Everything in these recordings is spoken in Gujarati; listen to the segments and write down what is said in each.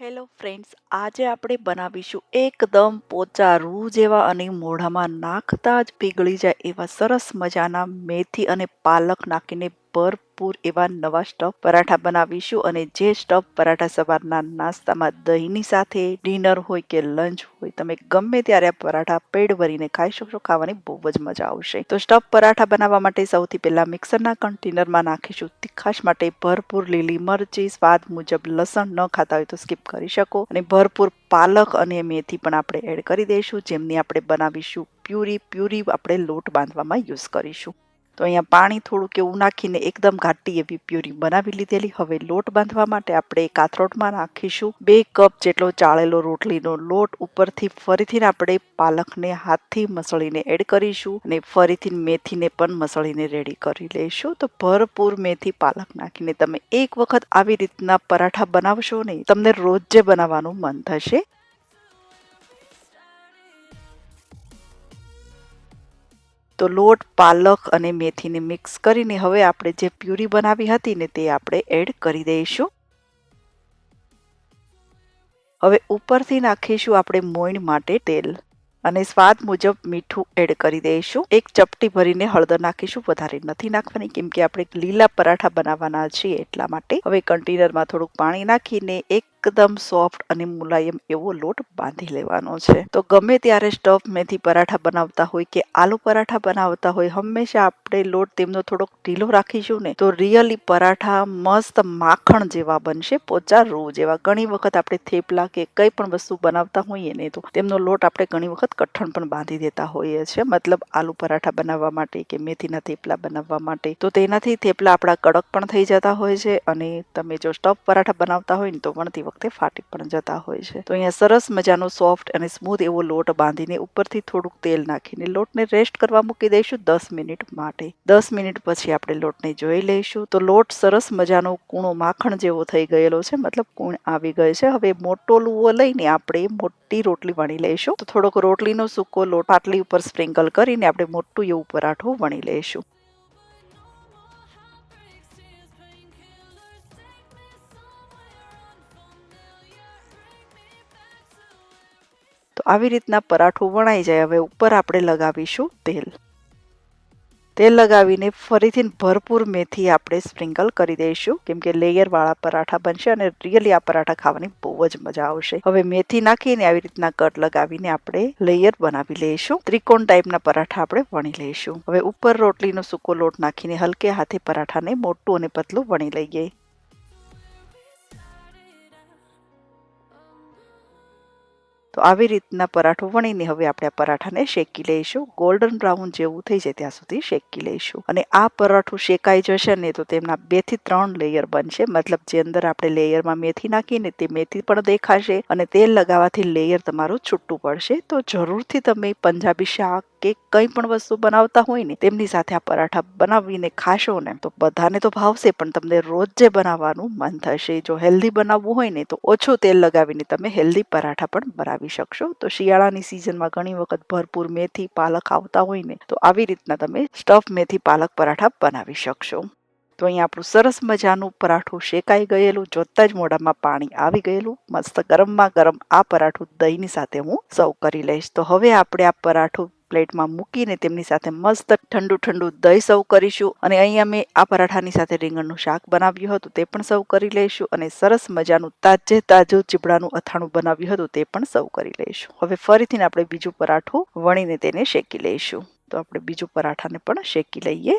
હેલો ફ્રેન્ડ્સ આજે આપણે બનાવીશું એકદમ પોચા રૂ જેવા અને મોઢામાં નાખતા જ પીગળી જાય એવા સરસ મજાના મેથી અને પાલક નાખીને ભરપૂર એવા નવા સ્ટફ પરાઠા બનાવીશું અને જે સ્ટફ પરાઠા સવારના નાસ્તામાં દહીંની સાથે, ડિનર હોય કે લંચ હોય, તમે ગમે ત્યારે આ પરાઠા પેટ ભરીને ખાઈ શકશો, ખાવાની બહુ જ મજા આવશે. તો સ્ટફ પરાઠા બનાવવા માટે સૌથી પહેલા મિક્સરના કન્ટેનરમાં નાખીશું તીખાશ માટે ભરપૂર લીલી મરચી, સ્વાદ મુજબ લસણ ન ખાતા હોય તો સ્કીપ કરી શકો અને ભરપૂર પાલક અને મેથી પણ આપણે એડ કરી દઈશું, જેમની આપણે બનાવીશું પ્યુરી પ્યુરી આપણે લોટ બાંધવામાં યુઝ કરીશું. તો અહીંયા પાણી થોડુંક એવું નાખીને એકદમ ઘાટી એવી પ્યુરી બનાવી લીધેલી. હવે લોટ બાંધવા માટે આપણે કાથરોટમાં નાખીશું. બે કપ જેટલો ચાળેલો રોટલીનો લોટ ઉપરથી ફરીથી આપણે પાલકને હાથથી મસળીને એડ કરીશું અને ફરીથી મેથીને પણ મસળીને રેડી કરી લઈશું. તો ભરપૂર મેથી પાલક નાખીને તમે એક વખત આવી રીતના પરાઠા બનાવશો ને તમને રોજ બનાવવાનું મન થશે. તો લોટ, પાલક અને મેથીને મિક્સ કરીને હવે આપણે જે પ્યુરી બનાવી હતી ને તે આપણે એડ કરી દઈશું. હવે ઉપરથી નાખીશું આપણે મોઈન માટે તેલ અને સ્વાદ મુજબ મીઠું એડ કરી દઈશું. એક ચપટી ભરીને હળદર નાખીશું, વધારે નથી નાખવાની કેમ કે આપણે લીલા પરાઠા બનાવવાના છીએ એટલા માટે. હવે કન્ટેનરમાં થોડુંક પાણી નાખીને એક એકદમ સોફ્ટ અને મુલાયમ એવો લોટ બાંધી લેવાનો છે. તો ગમે ત્યારે સ્ટફ મેથી પરાઠા બનાવતા હોય કે આલુ પરાઠા બનાવતા હોય, હંમેશા આપણે લોટ તેમનો થોડોક ઢીલો રાખીશું ને તો રિયલી પરાઠા મસ્ત માખણ જેવા બનશે, પોચા રૂ જેવા. ઘણી વખત આપણે થેપલા કે કઈ પણ વસ્તુ બનાવતા હોઈએ ને તો તેમનો લોટ આપણે ઘણી વખત કઠણ પણ બાંધી દેતા હોઈએ છીએ. મતલબ આલુ પરાઠા બનાવવા માટે કે મેથીના થેપલા બનાવવા માટે. તો તેનાથી થેપલા આપણા કડક પણ થઈ જતા હોય છે અને તમે જો સ્ટફ પરાઠા બનાવતા હોય ને તો પણ વખતે ફાટી પણ જતા હોય છે. તો અહીંયા સરસ મજાનો સોફ્ટ અને સ્મૂથ એવો લોટ બાંધીને ઉપરથી થોડુંક તેલ નાખીને લોટને રેસ્ટ કરવા મૂકી દઈશું દસ મિનિટ માટે. દસ મિનિટ પછી આપણે લોટને જોઈ લઈશું. તો લોટ સરસ મજાનો કૂણો માખણ જેવો થઈ ગયેલો છે. મતલબ કૂણ આવી ગયો છે. હવે મોટો લુવો લઈને આપણે મોટી રોટલી વણી લઈશું. તો થોડોક રોટલીનો સૂકો લોટ પાટલી ઉપર સ્પ્રિંકલ કરીને આપણે મોટું એવું પરાઠું વણી લઈશું. આવી રીતના પરાઠું વણાઈ જાય. હવે ઉપર આપણે લગાવીશું તેલ. તેલ લગાવીને ફરીથી ભરપૂર મેથી આપણે સ્પ્રિંકલ કરી દઈશું. કેમ કે લેયરવાળા પરાઠા બનશે અને રિયલી આ પરાઠા ખાવાની બહુ જ મજા આવશે. હવે મેથી નાખીને આવી રીતના કટ લગાવીને આપણે લેયર બનાવી લઈશું. ત્રિકોણ ટાઈપના પરાઠા આપણે વણી લઈશું. હવે ઉપર રોટલીનો સૂકો લોટ નાખીને હલકે હાથે પરાઠાને મોટું અને પતલું વણી લઈએ. તો આવી રીતના પરાઠો વણીને હવે આપણે આ પરાઠાને શેકી લઈશું. ગોલ્ડન બ્રાઉન જેવું થઈ જાય ત્યાં સુધી શેકી લઈશું. અને આ પરાઠું શેકાઈ જશે ને તો તેમના બેથી ત્રણ લેયર બનશે. મતલબ જે અંદર આપણે લેયરમાં મેથી નાખીને તે મેથી પણ દેખાશે અને તેલ લગાવવાથી લેયર તમારું છૂટું પડશે. તો જરૂરથી તમે પંજાબી શાક કે કંઈ પણ વસ્તુ બનાવતા હોય ને, તેમની સાથે આ પરાઠા બનાવીને ખાશો ને, તો બધાને તો ભાવશે, પણ તમને રોજ જે બનાવવાનું મન થશે. જો હેલ્ધી બનાવવું હોય ને, તો ઓછું તેલ લગાવીને તમે હેલ્ધી પરાઠા પણ બનાવી શકશો. તો શિયાળાની સિઝનમાં ઘણી વખત ભરપૂર મેથી, પાલક આવતા હોય ને, તો આવી રીતના તમે સ્ટફ મેથી, પાલક પરાઠા બનાવી શકશો. તો અહીંયા આપણું સરસ મજાનું પરાઠું શેકાઈ ગયેલું, જોતા જ મોઢામાં પાણી આવી ગયેલું. મસ્ત ગરમમાં ગરમ આ પરાઠું દહીંની સાથે હું સર્વ કરી લઈશ. તો હવે આપણે આ પરાઠું પ્લેટમાં મૂકીને તેમની સાથે મસ્ત ઠંડુ ઠંડુ દહીં સર્વ કરીશું. અને અહીંયા મેં આ પરાઠાની સાથે રીંગણનું શાક બનાવ્યું હતું, તે પણ સર્વ કરી લઈશું. અને સરસ મજાનું તાજે તાજું ચીપડાનું અથાણું બનાવ્યું હતું, તે પણ સર્વ કરી લઈશું. હવે ફરીથી આપણે બીજું પરાઠું વણીને તેને શેકી લઈશું. તો આપણે બીજું પરાઠાને પણ શેકી લઈએ.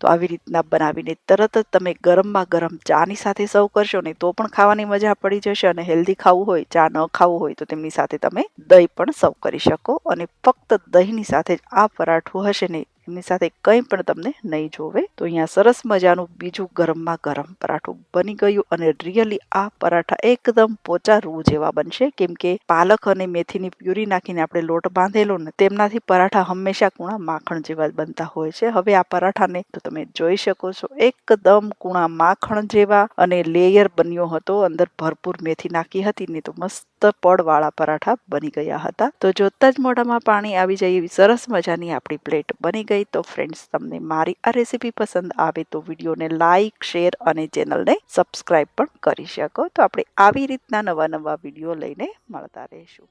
તો આવી રીતના બનાવીને તરત જ તમે ગરમમાં ગરમ ચાની સાથે સર્વ કરશો ને તો પણ ખાવાની મજા પડી જશે અને હેલ્ધી ખાવું હોય, ચા ન ખાવું હોય તો તેમની સાથે તમે દહીં પણ સર્વ કરી શકો અને ફક્ત દહીંની સાથે જ આ પરાઠું હશે ને એની સાથે કંઈ પણ તમને નહીં જોવે, તો અહીંયા સરસ મજાનું બીજું ગરમમાં ગરમ પરાઠું બની ગયું અને રિયલી આ પરાઠા એકદમ પોચા રૂ જેવા બનશે. કેમ કે પાલક અને મેથીની પ્યુરી નાખીને આપણે લોટ બાંધેલો ને તેમનાથી પરાઠા હંમેશા કૂણા માખણ જેવા બનતા હોય છે. હવે આ પરાઠાને તો તમે જોઈ શકો છો, એકદમ કૂણા માખણ જેવા અને લેયર બન્યો હતો. અંદર ભરપૂર મેથી નાખી હતી ને તો મસ્ત પડવાળા પરાઠા બની ગયા હતા. તો જોતા જ મોઢામાં પાણી આવી જાય એવી સરસ મજાની આપણી પ્લેટ બની ગઈ. તો ફ્રેન્ડ્સ તમને મારી આ રેસીપી પસંદ આવે તો વિડીયોને લાઈક શેર અને ચેનલને સબસ્ક્રાઈબ પણ કરી શકો. તો આપણે આવી રીતના નવા નવા વીડિયો લઈને મળતા રહીશું.